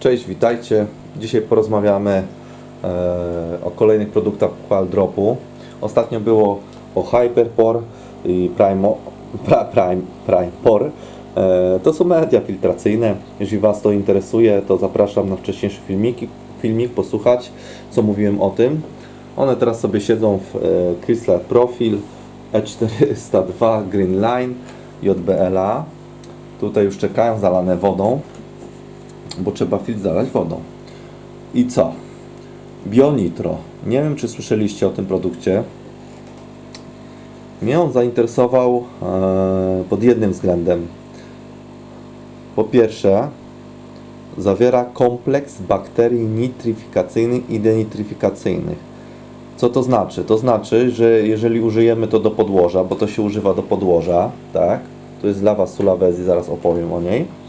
Cześć, witajcie. Dzisiaj porozmawiamy e, o kolejnych produktach Qualdropu. Ostatnio było o Hyperpore i Prime, pra, Prime, Prime Pore. E, to są media filtracyjne. Jeżeli Was to interesuje, to zapraszam na wcześniejszy filmiki, filmik posłuchać, co mówiłem o tym. One teraz sobie siedzą w e, Chrysler Profil E402 Green Line JBLA. Tutaj już czekają zalane wodą bo trzeba filtr zalać wodą. I co? Bionitro. Nie wiem, czy słyszeliście o tym produkcie. Mnie on zainteresował e, pod jednym względem. Po pierwsze, zawiera kompleks bakterii nitryfikacyjnych i denitryfikacyjnych. Co to znaczy? To znaczy, że jeżeli użyjemy to do podłoża, bo to się używa do podłoża, tak? To jest lawa Sulawesi, zaraz opowiem o niej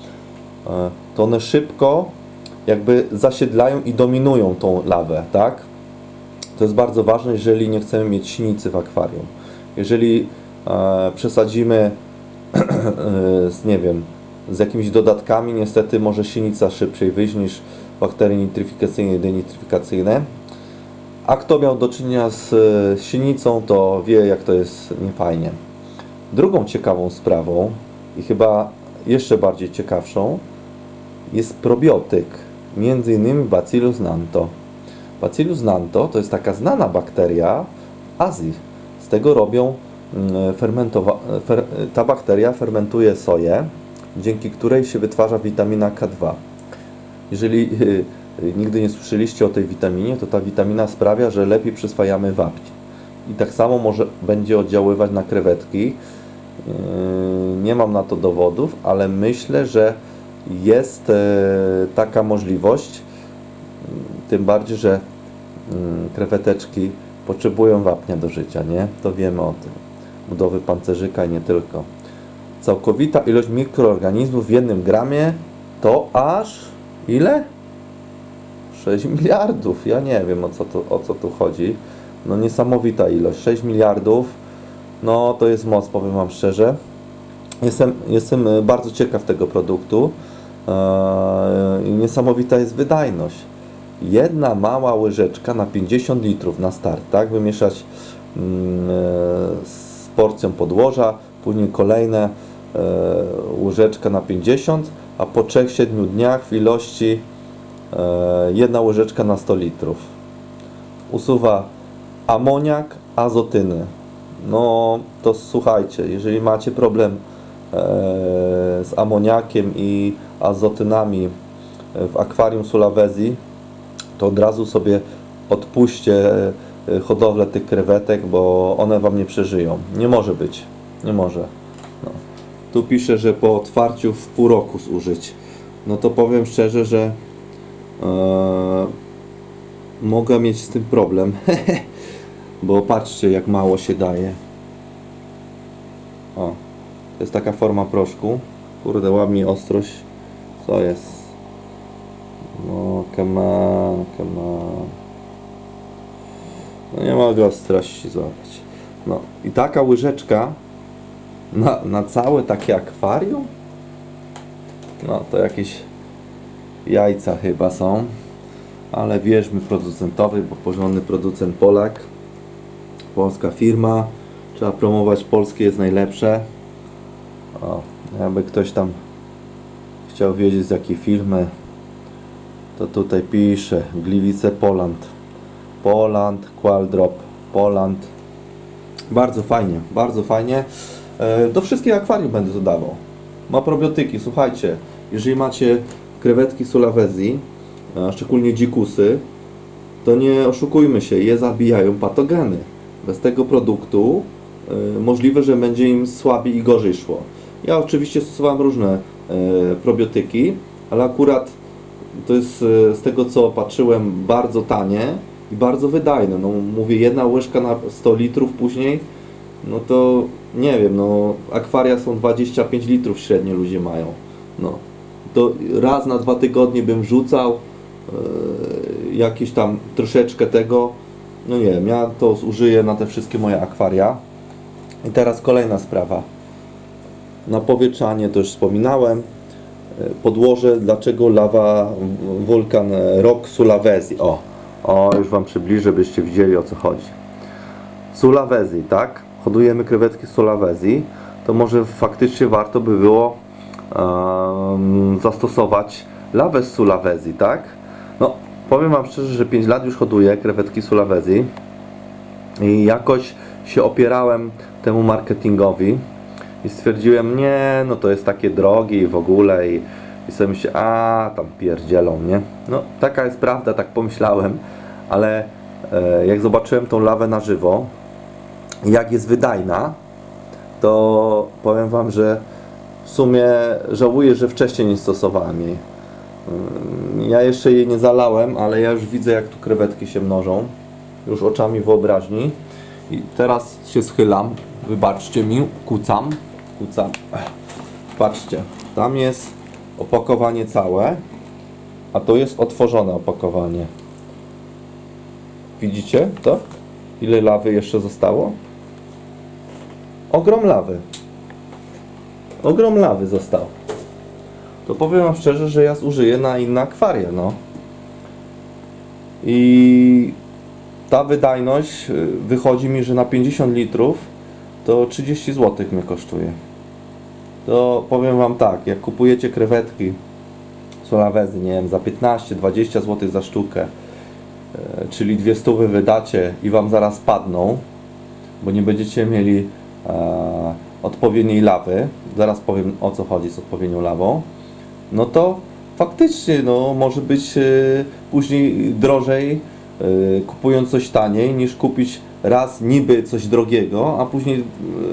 to one szybko jakby zasiedlają i dominują tą lawę, tak? To jest bardzo ważne, jeżeli nie chcemy mieć sinicy w akwarium. Jeżeli e, przesadzimy e, z, nie wiem, z jakimiś dodatkami, niestety może sinica szybciej wyjść niż bakterie nitryfikacyjne i denitryfikacyjne. A kto miał do czynienia z e, sinicą, to wie, jak to jest niefajnie. Drugą ciekawą sprawą i chyba jeszcze bardziej ciekawszą jest probiotyk, między innymi Bacillus nanto. Bacillus nanto to jest taka znana bakteria w Azji. Z tego robią mm, fermentowa- fer- ta bakteria fermentuje soję, dzięki której się wytwarza witamina K2. Jeżeli y, y, nigdy nie słyszeliście o tej witaminie, to ta witamina sprawia, że lepiej przyswajamy wapń. I tak samo może będzie oddziaływać na krewetki. Yy, Nie mam na to dowodów, ale myślę, że jest e, taka możliwość, mm, tym bardziej, że mm, kreweteczki potrzebują wapnia do życia, nie? To wiemy o tym. Budowy pancerzyka i nie tylko. Całkowita ilość mikroorganizmów w jednym gramie to aż ile? 6 miliardów. Ja nie wiem o co tu, o co tu chodzi. No niesamowita ilość. 6 miliardów. No to jest moc, powiem Wam szczerze. Jestem, jestem e, bardzo ciekaw tego produktu. Eee, i Niesamowita jest wydajność. Jedna mała łyżeczka na 50 litrów na start, tak? Wymieszać mm, e, z porcją podłoża, później kolejne e, łyżeczka na 50, a po 3-7 dniach w ilości e, jedna łyżeczka na 100 litrów. Usuwa amoniak, azotyny. No to słuchajcie, jeżeli macie problem e, z amoniakiem i azotynami w akwarium Sulawesi, to od razu sobie odpuśćcie e, hodowlę tych krewetek, bo one Wam nie przeżyją. Nie może być. Nie może. No. Tu pisze, że po otwarciu w pół roku zużyć. No to powiem szczerze, że e, mogę mieć z tym problem. bo patrzcie, jak mało się daje. O, to jest taka forma proszku. Kurde, ładnie ostrość. Co jest? No, come on, come on. No nie mogę ostrości złapać. No i taka łyżeczka na, na całe takie akwarium? No to jakieś jajca chyba są. Ale wierzmy producentowi, bo porządny producent Polak. Polska firma. Trzeba promować polskie jest najlepsze. O, jakby ktoś tam chciał wiedzieć z jakiej firmy, to tutaj pisze Gliwice Poland. Poland, Qualdrop, Poland. Bardzo fajnie, bardzo fajnie. E, Do wszystkich akwarium będę dodawał. Ma probiotyki, słuchajcie. Jeżeli macie krewetki Sulawesi, a szczególnie dzikusy, to nie oszukujmy się, je zabijają patogeny. Bez tego produktu y, możliwe, że będzie im słabiej i gorzej szło. Ja oczywiście stosowałem różne probiotyki, ale akurat to jest y, z tego co patrzyłem bardzo tanie i bardzo wydajne. No mówię jedna łyżka na 100 litrów później, no to nie wiem, no akwaria są 25 litrów średnio ludzie mają. No to raz na dwa tygodnie bym rzucał e, jakieś tam troszeczkę tego. No nie wiem, ja to zużyję na te wszystkie moje akwaria. I teraz kolejna sprawa. Napowietrzanie to już wspominałem. podłoże, dlaczego lawa, wulkan e, Rock Sulawesi. O, o, już Wam przybliżę, byście widzieli o co chodzi. Sulawesi, tak? Hodujemy krewetki Sulawesi, to może faktycznie warto by było em, zastosować lawę z Sulawesi, tak? No, powiem Wam szczerze, że 5 lat już hoduję krewetki Sulawesi i jakoś się opierałem temu marketingowi i stwierdziłem, nie, no to jest takie drogie w ogóle i, i sobie myślę, a tam pierdzielą, nie? No taka jest prawda, tak pomyślałem, ale e, jak zobaczyłem tą lawę na żywo, jak jest wydajna, to powiem Wam, że w sumie żałuję, że wcześniej nie stosowałem jej. Ym, Ja jeszcze jej nie zalałem, ale ja już widzę, jak tu krewetki się mnożą. Już oczami wyobraźni. I teraz się schylam. Wybaczcie mi, kucam. Ech. Patrzcie, tam jest opakowanie całe, a to jest otworzone opakowanie. Widzicie to? Ile lawy jeszcze zostało? Ogrom lawy. Ogrom lawy został. To powiem wam szczerze, że ja zużyję na inne akwaria, no. I ta wydajność y, wychodzi mi, że na 50 litrów to 30 zł mnie kosztuje. To powiem wam tak, jak kupujecie krewetki solawezy, nie wiem, za 15-20 zł za sztukę, e, czyli dwie stówy wydacie i wam zaraz padną, bo nie będziecie mieli e, odpowiedniej lawy, zaraz powiem o co chodzi z odpowiednią lawą, no to faktycznie no, może być e, później drożej e, kupując coś taniej niż kupić raz niby coś drogiego, a później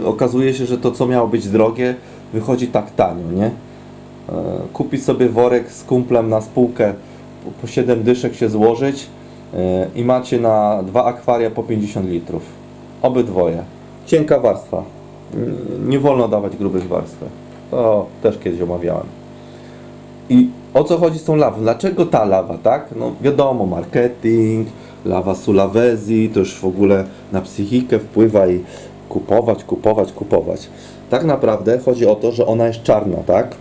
e, okazuje się, że to co miało być drogie wychodzi tak tanio, nie? E, Kupić sobie worek z kumplem na spółkę, po- po 7 dyszek się złożyć e, i macie na dwa akwaria po 50 litrów. Obydwoje. Cienka warstwa. Nie wolno dawać grubych warstw. To też kiedyś omawiałem. I o co chodzi z tą lawą? Dlaczego ta lawa, tak? No wiadomo, marketing, lawa Sulawesi, to już w ogóle na psychikę wpływa i kupować, kupować, kupować. Tak naprawdę chodzi o to, że ona jest czarna, tak?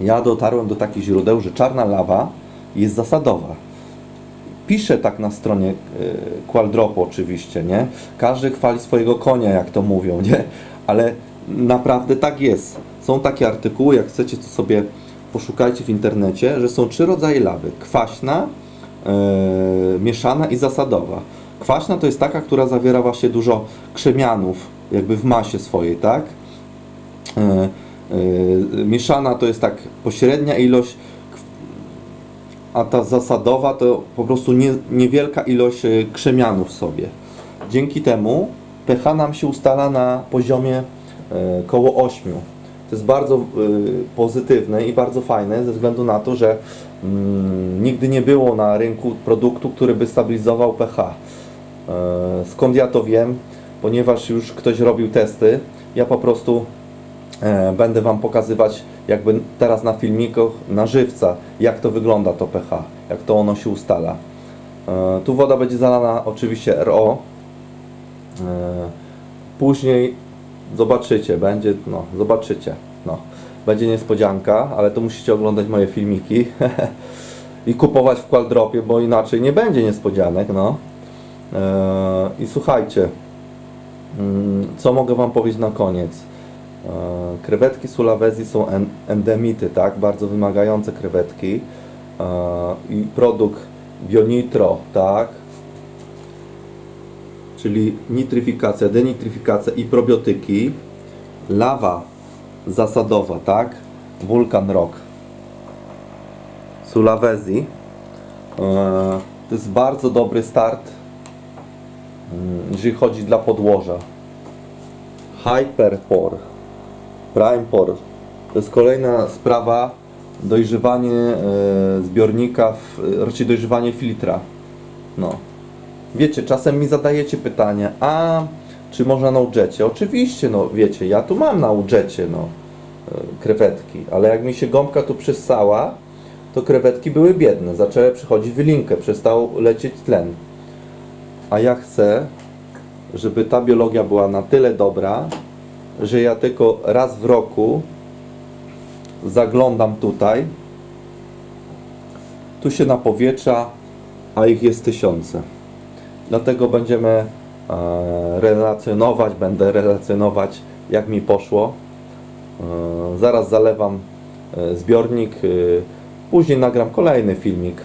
Ja dotarłem do takich źródeł, że czarna lawa jest zasadowa. Pisze tak na stronie y, Qualdropo oczywiście, nie? Każdy chwali swojego konia, jak to mówią, nie? Ale naprawdę tak jest. Są takie artykuły, jak chcecie, to sobie poszukajcie w internecie, że są trzy rodzaje lawy. Kwaśna, e, mieszana i zasadowa. Kwaśna to jest taka, która zawiera właśnie dużo krzemianów, jakby w masie swojej, tak? E, e, mieszana to jest tak pośrednia ilość, a ta zasadowa to po prostu nie, niewielka ilość e, krzemianów w sobie. Dzięki temu pH nam się ustala na poziomie koło 8. To jest bardzo pozytywne i bardzo fajne ze względu na to, że mm, nigdy nie było na rynku produktu, który by stabilizował pH. Skąd ja to wiem? Ponieważ już ktoś robił testy, ja po prostu będę Wam pokazywać jakby teraz na filmikach na żywca, jak to wygląda to pH, jak to ono się ustala. E, Tu woda będzie zalana oczywiście RO. E, Później zobaczycie, będzie, no, zobaczycie, no, będzie niespodzianka, ale to musicie oglądać moje filmiki i kupować w Qualdropie, bo inaczej nie będzie niespodzianek, no. E, I słuchajcie, mm, co mogę Wam powiedzieć na koniec? E, Krewetki Sulawesi są en- endemity, tak? Bardzo wymagające krewetki. E, I produkt Bionitro, tak? Czyli nitryfikacja, denitryfikacja i probiotyki. Lawa zasadowa, tak? Wulkan Rock. Sulawesi. E, To jest bardzo dobry start, mm, jeżeli chodzi dla podłoża. Hyperpore, Primepore. To jest kolejna sprawa, dojrzewanie e, zbiornika, e, raczej dojrzewanie filtra. No. Wiecie, czasem mi zadajecie pytanie, a czy można na udżecie? Oczywiście, no wiecie, ja tu mam na udżecie, no, e, krewetki, ale jak mi się gąbka tu przessała, to krewetki były biedne, zaczęły przychodzić wylinkę, przestał lecieć tlen. A ja chcę, żeby ta biologia była na tyle dobra, że ja tylko raz w roku zaglądam tutaj. Tu się napowietrza, a ich jest tysiące. Dlatego będziemy e, relacjonować, będę relacjonować jak mi poszło. E, zaraz zalewam e, zbiornik, później nagram kolejny filmik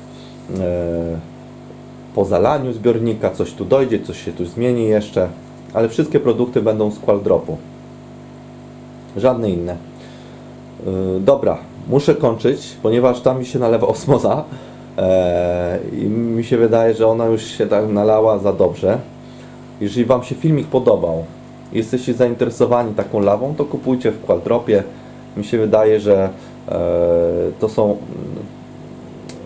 po zalaniu zbiornika, coś tu dojdzie, coś się tu zmieni jeszcze, ale wszystkie produkty będą z Qualdropu. Żadne inne. Yy, dobra, muszę kończyć, ponieważ tam mi się nalewa osmoza e, i mi się wydaje, że ona już się tak nalała za dobrze. Jeżeli Wam się filmik podobał, jesteście zainteresowani taką lawą, to kupujcie w Qualdropie. Mi się wydaje, że e, to są mm,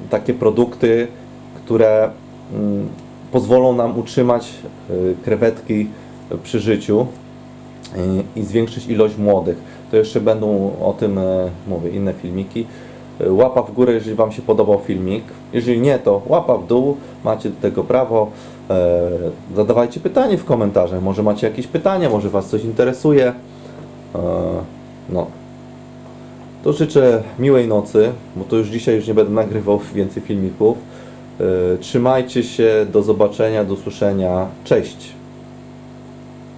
takie produkty, które mm, pozwolą nam utrzymać y, krewetki przy życiu y, i zwiększyć ilość młodych. To jeszcze będą o tym, e, mówię, inne filmiki. Łapa w górę, jeżeli Wam się podobał filmik. Jeżeli nie, to łapa w dół. Macie do tego prawo. E, Zadawajcie pytanie w komentarzach. Może macie jakieś pytania, może Was coś interesuje. E, No. To życzę miłej nocy, bo to już dzisiaj już nie będę nagrywał więcej filmików. Trzymajcie się, do zobaczenia, do słyszenia. Cześć!